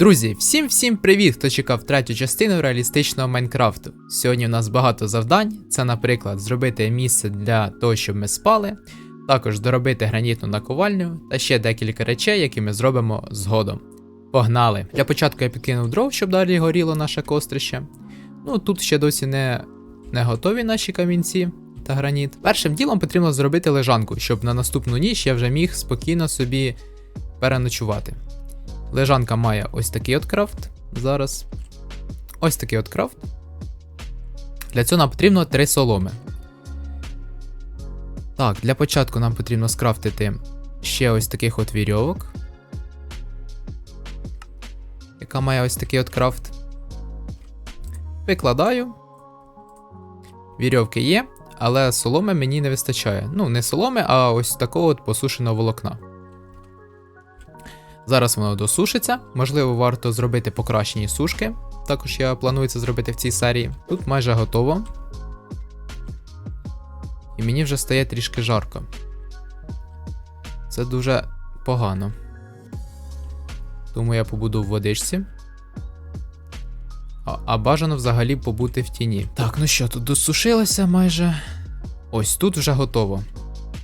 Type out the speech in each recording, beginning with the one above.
Друзі, всім всім привіт, хто чекав третю частину реалістичного Майнкрафту. Сьогодні у нас багато завдань. Це, наприклад, зробити місце для того, щоб ми спали, також доробити гранітну наковальню та ще декілька речей, які ми зробимо згодом. Погнали! Для початку я підкинув дров, щоб далі горіло наше кострище. Ну тут ще досі не, не готові наші камінці та граніт. Першим ділом потрібно зробити лежанку, щоб на наступну ніч я вже міг спокійно собі переночувати. Лежанка має ось такий от крафт. Зараз. Ось такий от крафт. Для цього нам потрібно три соломи. Так, для початку нам потрібно скрафтити ще ось таких от вірьовок. Яка має ось такий от крафт. Викладаю. Вірьовки є, але соломи мені не вистачає. Ну, не соломи, а ось такого от посушеного волокна. Зараз воно досушиться. Можливо, варто зробити покращені сушки. Також я планую це зробити в цій серії. Тут майже готово. І мені вже стає трішки жарко. Це дуже погано. Тому я побуду в водичці. А, а бажано взагалі побути в тіні. Так, ну що, тут досушилося майже. Ось тут вже готово.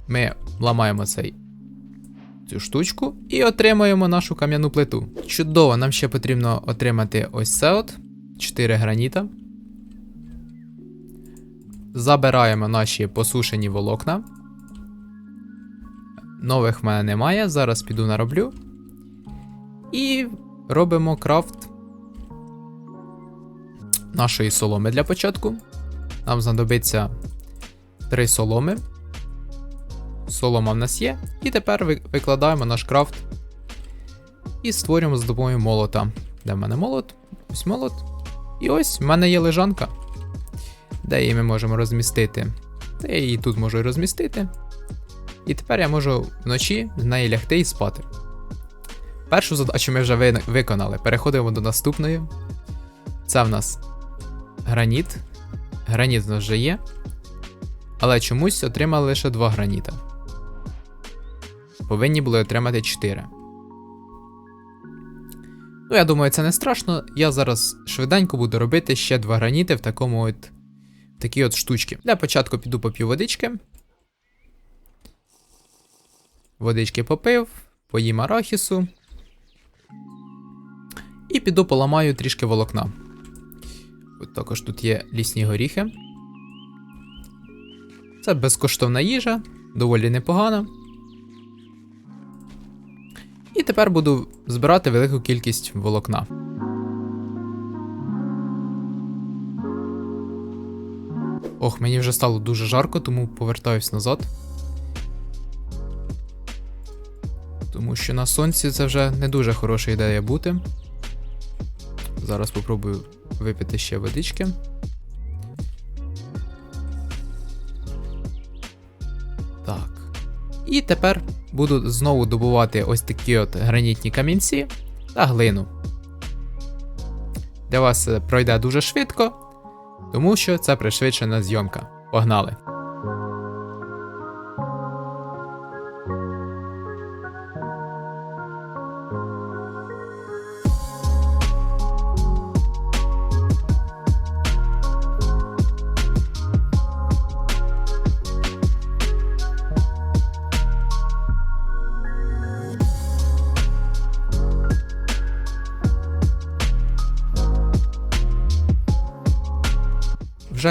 Ми ламаємо цей цю штучку і отримаємо нашу кам'яну плиту. Чудово, нам ще потрібно отримати ось це от 4 граніта. Забираємо наші посушені волокна. Нових в мене немає. Зараз піду нароблю. І робимо крафт нашої соломи для початку. Нам знадобиться 3 соломи. Солома в нас є. І тепер викладаємо наш крафт і створюємо за допомогою молота. Де в мене молот? Ось молот. І ось в мене є лежанка, де її ми можемо розмістити. Та я її тут можу розмістити. І тепер я можу вночі з неї лягти і спати. Першу задачу ми вже виконали. Переходимо до наступної. Це в нас граніт. Граніт в нас вже є. Але чомусь отримали лише два граніта. Повинні були отримати 4. Ну, я думаю, це не страшно. Я зараз швиденько буду робити ще два граніти в такому от. В такій от штучці. Для початку піду поп'ю водички. Водички попив, поїм арахісу. І піду поламаю трішки волокна. От також тут є лісні горіхи. Це безкоштовна їжа, доволі непогана. І тепер буду збирати велику кількість волокна. Ох, мені вже стало дуже жарко, тому повертаюсь назад. Тому що на сонці це вже не дуже хороша ідея бути. Зараз попробую випити ще водички. Так. І тепер буду знову добувати ось такі от гранітні камінці та глину. Для вас пройде дуже швидко, тому що це пришвидшена зйомка. Погнали!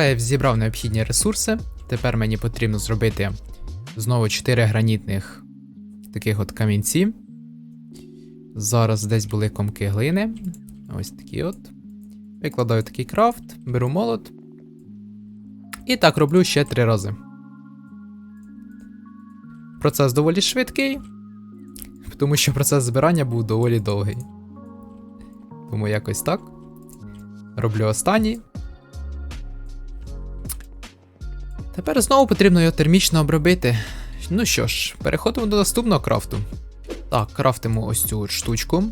Я зібрав необхідні ресурси. Тепер мені потрібно зробити знову 4 гранітних таких от камінці. Зараз десь були комки глини. Ось такі от. Викладаю такий крафт, беру молот. І так роблю ще 3 рази. Процес доволі швидкий, тому що процес збирання був доволі довгий. Тому якось так. Роблю останній. Тепер знову потрібно його термічно обробити. Ну що ж, переходимо до наступного крафту. Так, крафтимо ось цю штучку.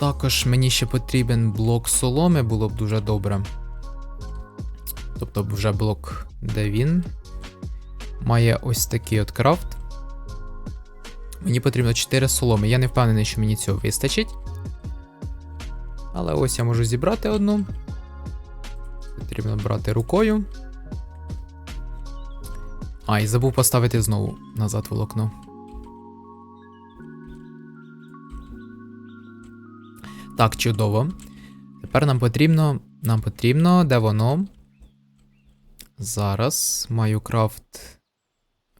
Також мені ще потрібен блок соломи, було б дуже добре. Тобто вже блок, де він. Має ось такий от крафт. Мені потрібно 4 соломи. Я не впевнений, що мені цього вистачить. Але ось я можу зібрати одну. Потрібно брати рукою. А, і забув поставити знову назад волокно. Так, чудово. Тепер нам потрібно. Нам потрібно, де воно? Зараз маю крафт.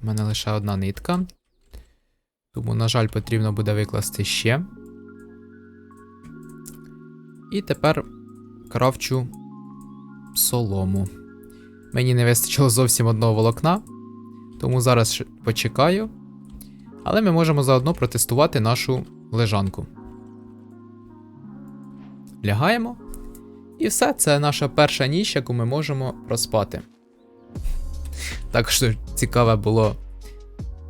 У мене лише одна нитка. Тому, на жаль, потрібно буде викласти ще. І тепер крафчу солому. Мені не вистачило зовсім одного волокна, тому зараз почекаю. Але ми можемо заодно протестувати нашу лежанку. Лягаємо. І все, це наша перша ніч, яку ми можемо проспати. Також цікаве було.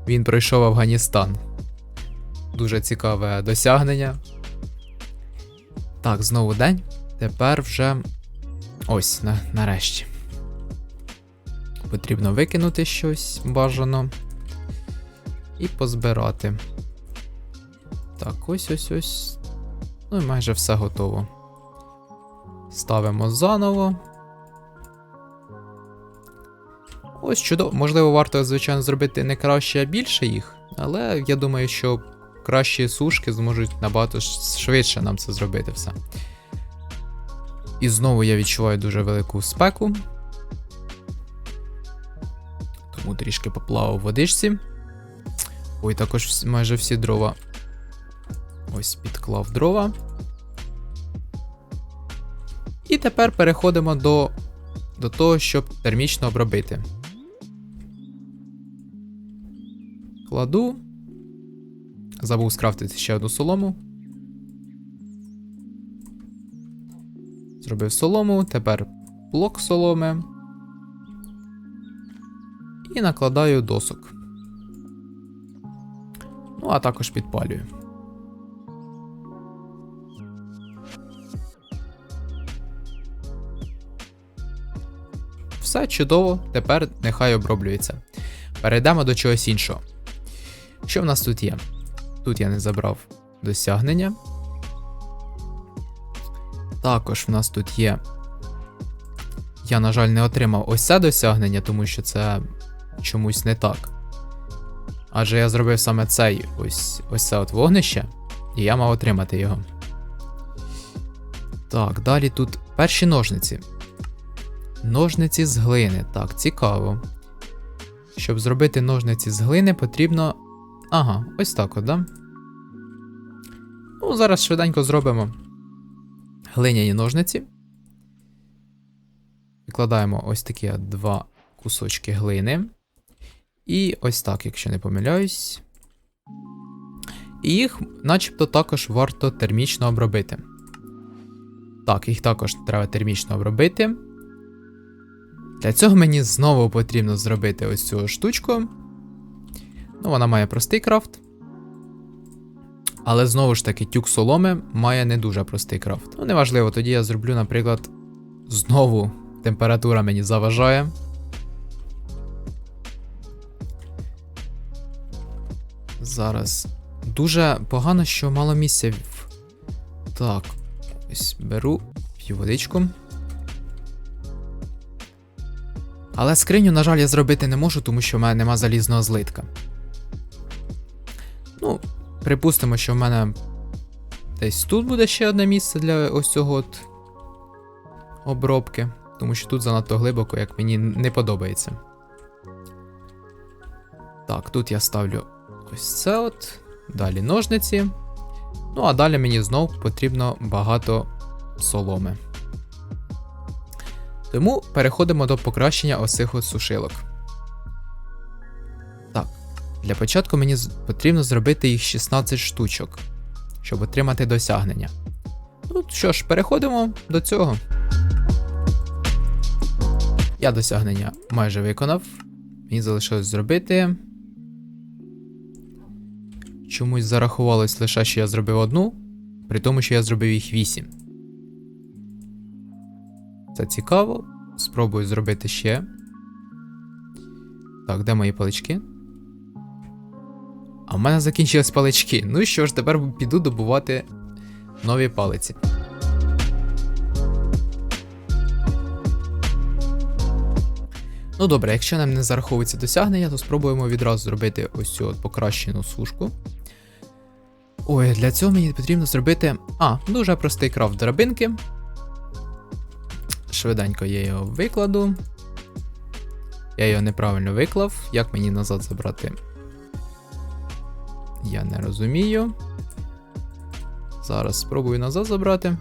Він пройшов Афганістан. Дуже цікаве досягнення. Так, знову день. Тепер вже. Ось, на, нарешті. Потрібно викинути щось бажано. І позбирати. Так, ось ось ось. Ну і майже все готово. Ставимо заново. Ось чудово. Можливо, варто, звичайно, зробити не краще, а більше їх. Але я думаю, що кращі сушки зможуть набагато швидше нам це зробити все. І знову я відчуваю дуже велику спеку. Тому трішки поплавав в водичці. Ой, також майже всі дрова. Ось підклав дрова. І тепер переходимо до, до того, щоб термічно обробити. Кладу. Забув скрафтити ще одну солому. Зробив солому, тепер блок соломи. І накладаю досок. Ну, а також підпалюю. Все чудово, тепер нехай оброблюється. Перейдемо до чогось іншого. Що в нас тут є? Тут я не забрав досягнення. Також в нас тут є. Я, на жаль, не отримав ось це досягнення, тому що це чомусь не так. Адже я зробив саме цей ось ось це от вогнище, і я мав отримати його. Так, далі тут перші ножниці. Ножниці з глини. Так, цікаво. Щоб зробити ножниці з глини, потрібно. Ага, ось так от, да? Ну, зараз швиденько зробимо глиняні ножниці. Викладаємо ось такі два кусочки глини. І ось так, якщо не помиляюсь. І їх, начебто, також варто термічно обробити. Так, їх також треба термічно обробити. Для цього мені знову потрібно зробити ось цю штучку. Ну, вона має простий крафт. Але знову ж таки, тюк соломи має не дуже простий крафт. Ну, неважливо, тоді я зроблю, наприклад, знову температура мені заважає. Зараз. Дуже погано, що мало місця. Так, ось беру, п'ю водичку. Але скриню, на жаль, я зробити не можу, тому що в мене нема залізного злитка. Ну, припустимо, що в мене десь тут буде ще одне місце для ось цього от обробки, тому що тут занадто глибоко, як мені не подобається. Так, тут я ставлю ось це от. Далі ножниці. Ну, а далі мені знов потрібно багато соломи. Тому переходимо до покращення от сушилок. Так, для початку мені потрібно зробити їх 16 штучок, щоб отримати досягнення. Ну що ж, переходимо до цього. Я досягнення майже виконав. Мені залишилось зробити. Чомусь зарахувалось лише, що я зробив одну, при тому, що я зробив їх 8. Це цікаво. Спробую зробити ще. Так, де мої палички? А в мене закінчились палички. Ну що ж, тепер піду добувати нові палиці. Ну добре, якщо нам не зараховується досягнення, то спробуємо відразу зробити ось цю от покращену сушку. Ой, для цього мені потрібно зробити. А, дуже простий крафт драбинки. Швиденько я його викладу. Я його неправильно виклав. Як мені назад забрати? Я не розумію. Зараз спробую назад забрати.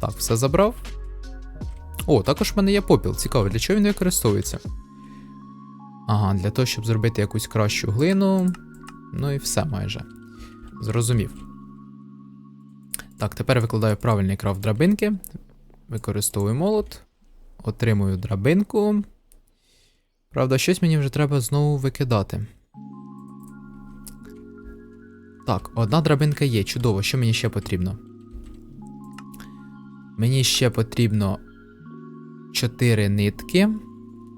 Так, все забрав. О, також в мене є попіл. Цікаво, для чого він використовується? Ага, для того, щоб зробити якусь кращу глину. Ну і все майже. Зрозумів. Так, тепер викладаю правильний крафт драбинки. Використовую молот. Отримую драбинку. Правда, щось мені вже треба знову викидати. Так, одна драбинка є, чудово. Що мені ще потрібно? Мені ще потрібно 4 нитки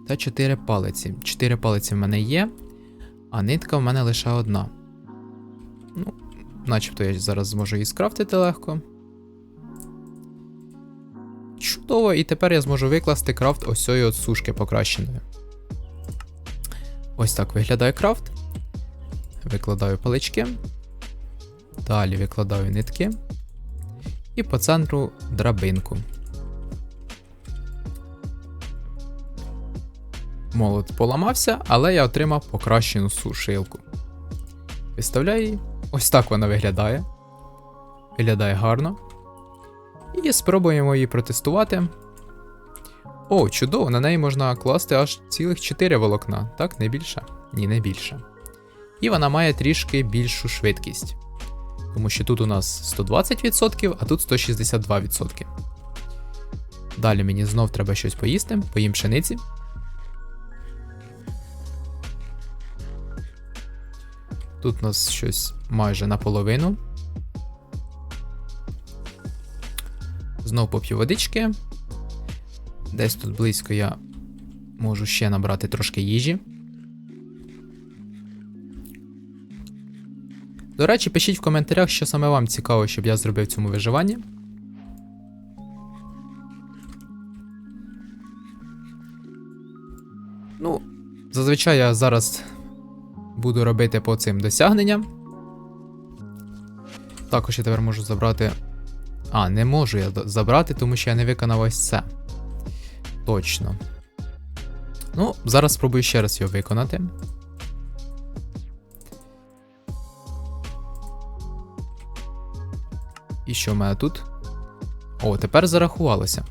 та 4 палиці. 4 палиці в мене є, а нитка в мене лише одна. Ну, начебто я зараз зможу її скрафтити легко. Чудово, і тепер я зможу викласти крафт ось цієї от сушки покращеної. Ось так виглядає крафт. Викладаю палички. Далі викладаю нитки. І по центру драбинку. Молот поламався, але я отримав покращену сушилку. Виставляю її. Ось так вона виглядає. Виглядає гарно. І спробуємо її протестувати. О, чудово, на неї можна класти аж цілих 4 волокна, так, не більше? Ні, не більше. І вона має трішки більшу швидкість. Тому що тут у нас 120%, а тут 162%. Далі мені знов треба щось поїсти, поїм пшениці. Тут у нас щось майже наполовину. Знов поп'ю водички. Десь тут близько я можу ще набрати трошки їжі. До речі, пишіть в коментарях, що саме вам цікаво, щоб я зробив цьому виживанні. Ну, зазвичай я зараз буду робити по цим досягненням. Також я тепер можу забрати. А, не можу я забрати, тому що я не виконав ось це. Точно. Ну, зараз спробую ще раз його виконати. І що в мене тут? О, тепер зарахувалося.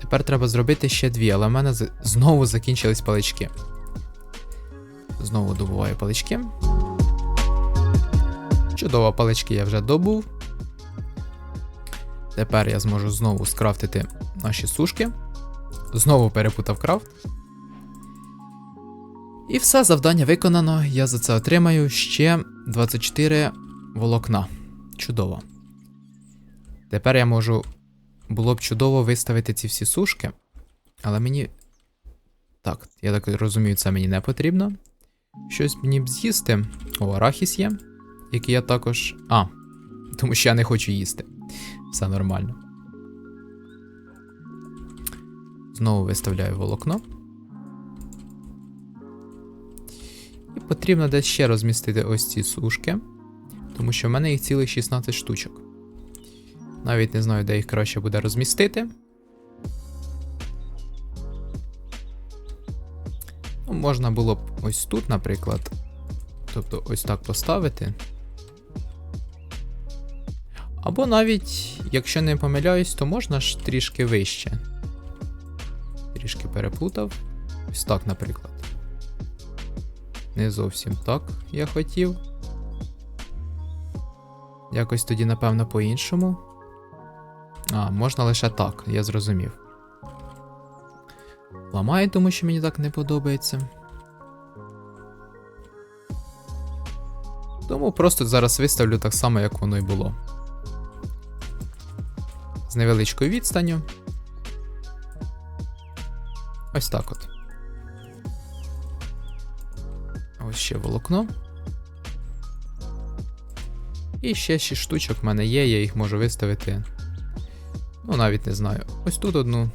Тепер треба зробити ще дві, але в мене знову закінчились палички. Знову добуваю палички. Чудово, палички я вже добув. Тепер я зможу знову скрафтити наші сушки. Знову перепутав крафт. І все, завдання виконано. Я за це отримаю ще 24 волокна. Чудово. Тепер я можу. Було б чудово виставити ці всі сушки. Але мені. Так, я так розумію, це мені не потрібно. Щось мені б з'їсти. О, арахіс є, який я також. А, тому що я не хочу їсти. Все нормально. Знову виставляю волокно. І потрібно десь ще розмістити ось ці сушки, тому що в мене їх цілих 16 штучок. Навіть не знаю, де їх краще буде розмістити. Ну, Можна було б ось тут, наприклад. Тобто ось так поставити. Або навіть, якщо не помиляюсь, то можна ж трішки вище. Трішки переплутав. Ось так, наприклад. Не зовсім так я хотів. Якось тоді, напевно, по-іншому. А, можна лише так, я зрозумів. Ламаю, тому що мені так не подобається. Тому просто зараз виставлю так само, як воно і було. З невеличкою відстанню. Ось так от. Ось ще волокно. І ще 6 штучок в мене є, я їх можу виставити. Ну, навіть не знаю. Ось тут одну.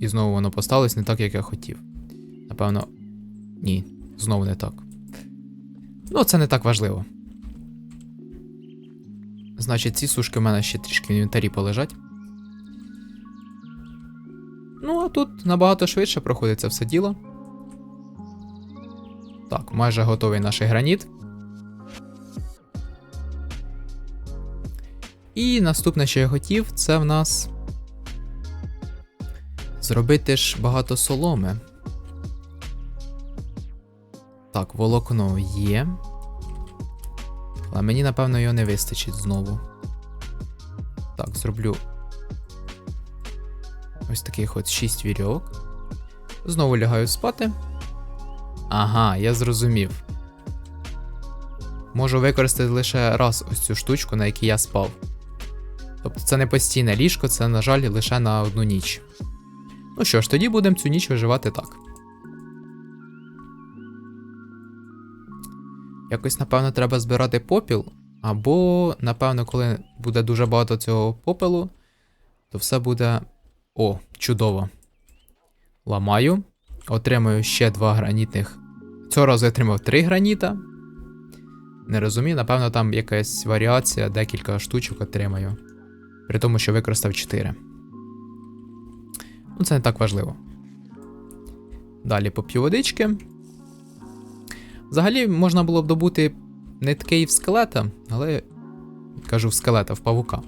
І знову воно поставилось не так, як я хотів. Напевно, ні, знову не так. Ну, це не так важливо. Значить, ці сушки в мене ще трішки в інвентарі полежать. Ну, а тут набагато швидше проходить це все діло. Так, майже готовий наш граніт. І наступне, що я хотів, це в нас зробити ж багато соломи. Так, волокно є. Але мені, напевно, його не вистачить знову. Так, зроблю ось таких от 6 вірьовок. Знову лягаю спати. Ага, я зрозумів. Можу використати лише раз ось цю штучку, на якій я спав. Тобто це не постійне ліжко, це, на жаль, лише на одну ніч. Ну що ж, тоді будемо цю ніч виживати так. Якось, напевно, треба збирати попіл, або, напевно, коли буде дуже багато цього попелу, то все буде. О, чудово. Ламаю. Отримаю ще два гранітних. Цього разу я отримав три граніта. Не розумію, напевно, там якась варіація, декілька штучок отримаю. При тому, що використав 4. Ну, це не так важливо. Далі поп'ю водички. Взагалі можна було б добути нитки і в скелета, але. Кажу в скелета, в павука.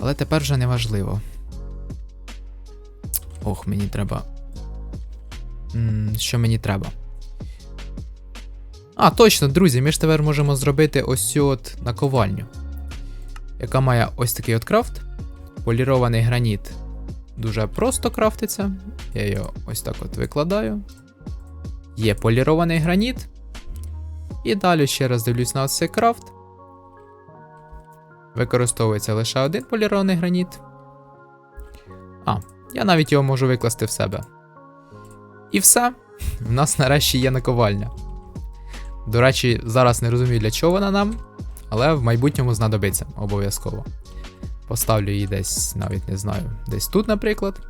Але тепер вже не важливо. Ох, мені треба. Що мені треба? А, точно, друзі, ми ж тепер можемо зробити ось цю от наковальню, яка має ось такий от крафт. Полірований граніт дуже просто крафтиться. Я його ось так от викладаю. Є полірований граніт. І далі ще раз дивлюсь на цей крафт. Використовується лише один полірований граніт. А, я навіть його можу викласти в себе. І все. В нас нарешті є наковальня. До речі, зараз не розумію, для чого вона нам, але в майбутньому знадобиться обов'язково. Поставлю її десь, навіть не знаю, десь тут, наприклад.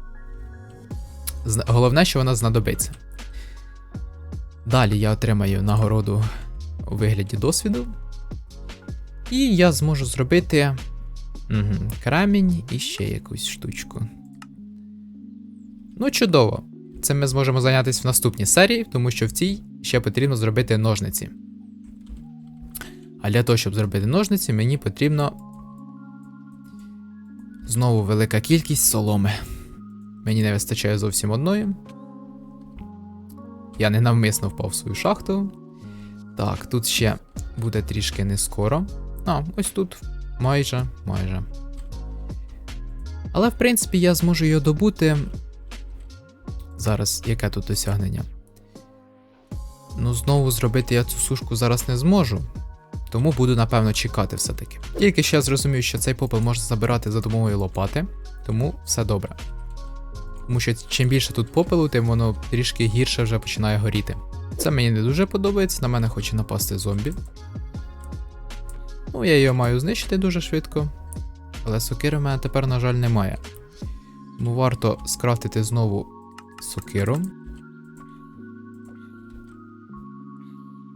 Головне, що вона знадобиться. Далі я отримаю нагороду у вигляді досвіду. І я зможу зробити угу, камінь і ще якусь штучку. Ну, чудово. Цим ми зможемо зайнятися в наступній серії, тому що в цій ще потрібно зробити ножниці. А для того, щоб зробити ножниці, мені потрібно знову велика кількість соломи. Мені не вистачає зовсім одної. Я ненавмисно впав в свою шахту. Так, тут ще буде трішки не скоро. А, ось тут майже, майже. Але в принципі я зможу його добути. Зараз, яке тут досягнення? Ну, знову зробити я цю сушку зараз не зможу. Тому буду, напевно, чекати все-таки. Тільки ще зрозумів, що цей попел можна забирати за допомогою лопати, тому все добре. Тому що чим більше тут попелу, тим воно трішки гірше вже починає горіти. Це мені не дуже подобається, на мене хоче напасти зомбі. Ну, я його маю знищити дуже швидко. Але сокири в мене тепер, на жаль, немає. Тому варто скрафтити знову сокиру.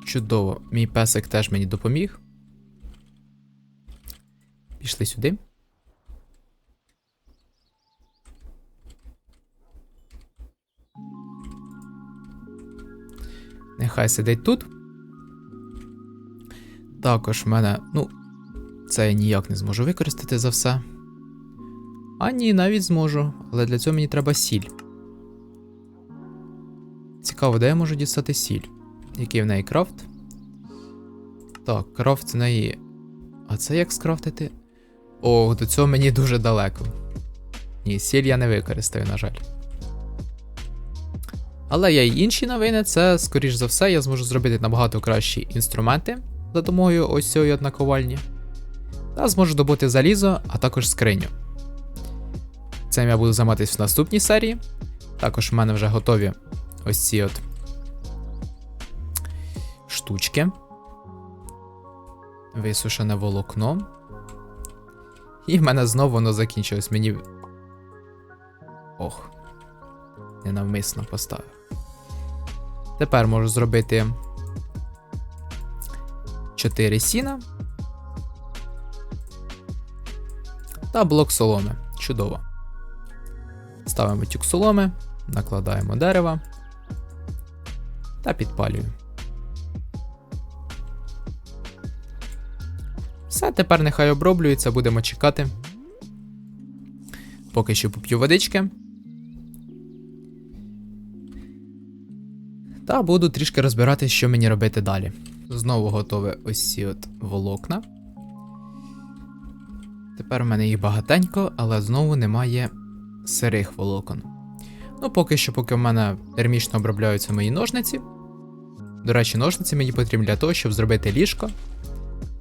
Чудово, мій песик теж мені допоміг. Пішли сюди. Нехай сидить тут. Також в мене, ну, це я ніяк не зможу використати за все. А ні, навіть зможу, але для цього мені треба сіль. Цікаво, де я можу дістати сіль? Який в неї крафт? Так, крафт в неї. А це як скрафтити? О, до цього мені дуже далеко. Ні, сіль я не використаю, на жаль. Але є й інші новини, це, скоріш за все, я зможу зробити набагато кращі інструменти за допомогою ось цієї однаковальні. Та зможу добути залізо, а також скриню. Цим я буду займатися в наступній серії. Також в мене вже готові ось ці от штучки. Висушене волокно. І в мене знову воно закінчилось. Мені. Ох. Ненавмисно поставив. Тепер можу зробити 4 сіна. Та блок соломи. Чудово. Ставимо тюк соломи, накладаємо дерева та підпалюємо. Тепер нехай оброблюється, будемо чекати. Поки що поп'ю водички. Та буду трішки розбирати, що мені робити далі. Знову готове ось от волокна. Тепер у мене їх багатенько, але знову немає сирих волокон. Ну, поки що, поки в мене термічно обробляються мої ножниці. До речі, ножниці мені потрібні для того, щоб зробити ліжко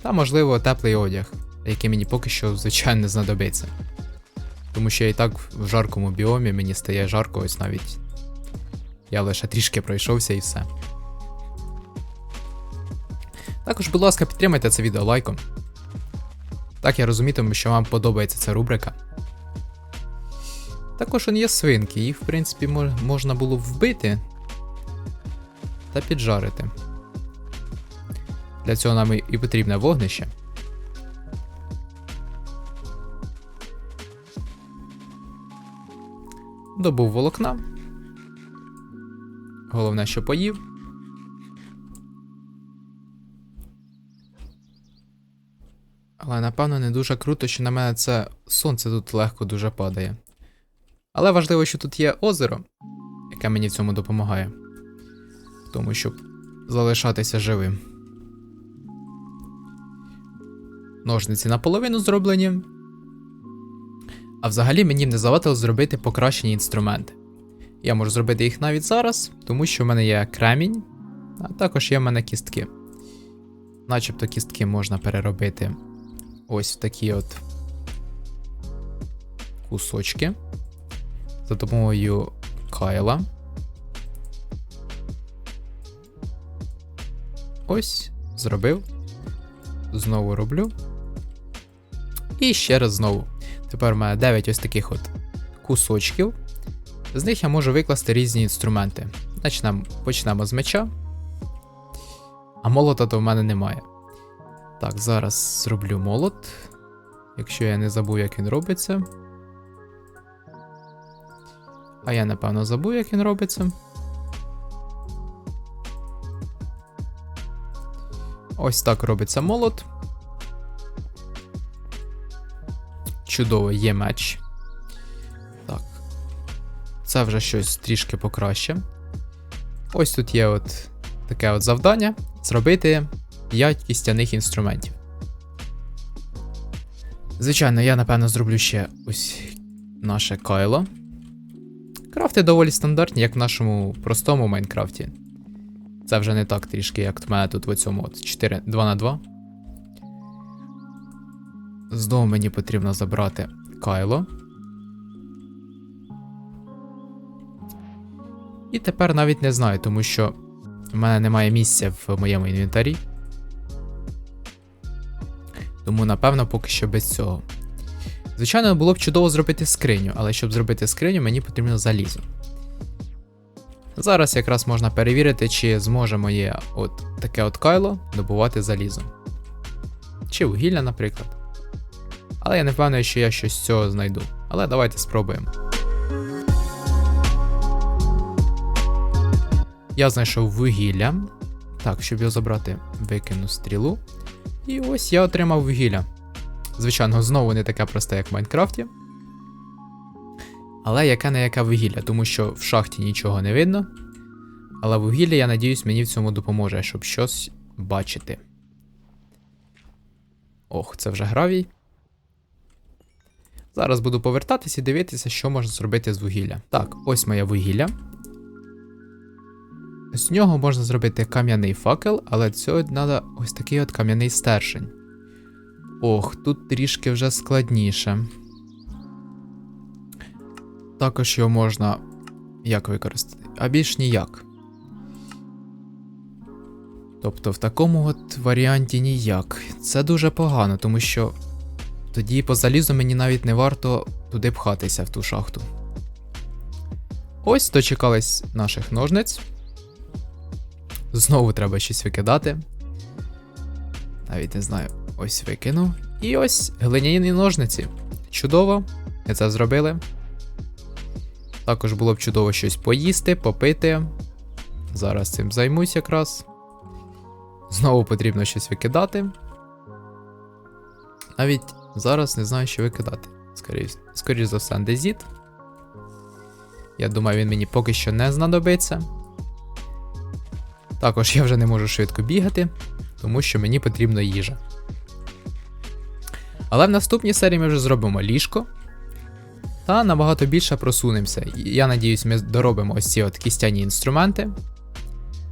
та, можливо, теплий одяг, який мені поки що, звичайно, не знадобиться. Тому що я і так в жаркому біомі мені стає жарко, ось навіть. Я лише трішки пройшовся і все. Також, будь ласка, підтримайте це відео лайком. Так я розумітиму, що вам подобається ця рубрика. Також он є свинки, їх, в принципі, можна було вбити та піджарити. Для цього нам і потрібне вогнище. Добув волокна. Головне, що поїв. Але напевно не дуже круто, що на мене це сонце тут легко дуже падає. Але важливо, що тут є озеро, яке мені в цьому допомагає. В тому, щоб залишатися живим. Ножниці наполовину зроблені. А взагалі мені не завадило зробити покращені інструменти. Я можу зробити їх навіть зараз, тому що в мене є кремінь, а також є в мене кістки. Начебто кістки можна переробити ось в такі от кусочки за допомогою Кайла. Ось, зробив. Знову роблю. І ще раз знову. Тепер у мене 9 ось таких от кусочків. З них я можу викласти різні інструменти. Почнемо, почнемо з меча. А молота то в мене немає. Так, зараз зроблю молот. Якщо я не забув, як він робиться. А я напевно забув, як він робиться. Ось так робиться молот. Чудово, є меч. Так. Це вже щось трішки покраще. Ось тут є от таке от завдання: зробити 5 кістяних інструментів. Звичайно, я напевно зроблю ще ось наше кайло. Крафти доволі стандартні, як в нашому простому Майнкрафті. Це вже не так трішки, як в мене тут в цьому от 4, 2 на 2. Знову мені потрібно забрати Кайло. І тепер навіть не знаю, тому що в мене немає місця в моєму інвентарі. Тому, напевно, поки що без цього. Звичайно, було б чудово зробити скриню, але щоб зробити скриню, мені потрібно залізо. Зараз якраз можна перевірити, чи зможе моє от таке от кайло добувати залізо. Чи вугілля, наприклад. Але я не впевнений, що я щось з цього знайду. Але давайте спробуємо. Я знайшов вугілля. Так, щоб його забрати, викину стрілу. І ось я отримав вугілля. Звичайно, знову не таке просте, як в Майнкрафті. Але яке не яке вугілля, тому що в шахті нічого не видно. Але вугілля, я надіюсь, мені в цьому допоможе, щоб щось бачити. Ох, це вже гравій. Зараз буду повертатись і дивитися, що можна зробити з вугілля. Так, ось моє вугілля. З нього можна зробити кам'яний факел, але цього треба ось такий от кам'яний стержень. Ох, тут трішки вже складніше. Також його можна як використати? А більш ніяк. Тобто в такому от варіанті ніяк. Це дуже погано, тому що тоді по залізу мені навіть не варто туди пхатися в ту шахту. Ось дочекались наших ножниць. Знову треба щось викидати. Навіть не знаю, ось викинув. І ось глиняні ножниці. Чудово, ми це зробили. Також було б чудово щось поїсти, попити. Зараз цим займусь якраз. Знову потрібно щось викидати. Навіть зараз не знаю, що викидати. Скоріше, скоріше за все, андезіт. Я думаю, він мені поки що не знадобиться. Також я вже не можу швидко бігати, тому що мені потрібна їжа. Але в наступній серії ми вже зробимо ліжко. Та набагато більше просунемося. Я надіюсь, ми доробимо ось ці от кістяні інструменти.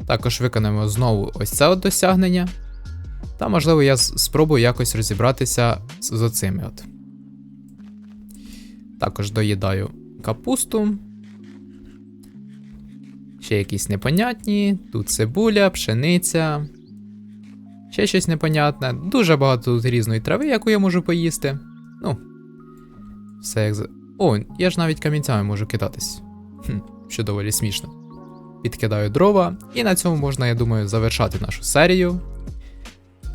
Також виконаємо знову ось це от досягнення. Та, можливо, я спробую якось розібратися з, оцими от. Також доїдаю капусту. Ще якісь непонятні. Тут цибуля, пшениця. Ще щось непонятне. Дуже багато тут різної трави, яку я можу поїсти. Ну. Все як. О, я ж навіть камінцями можу кидатись. Хм, що доволі смішно. Підкидаю дрова, і на цьому можна, я думаю, завершати нашу серію.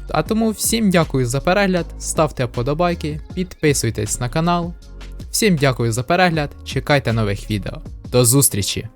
А тому всім дякую за перегляд, ставте вподобайки, підписуйтесь на канал. Всім дякую за перегляд, чекайте нових відео. До зустрічі!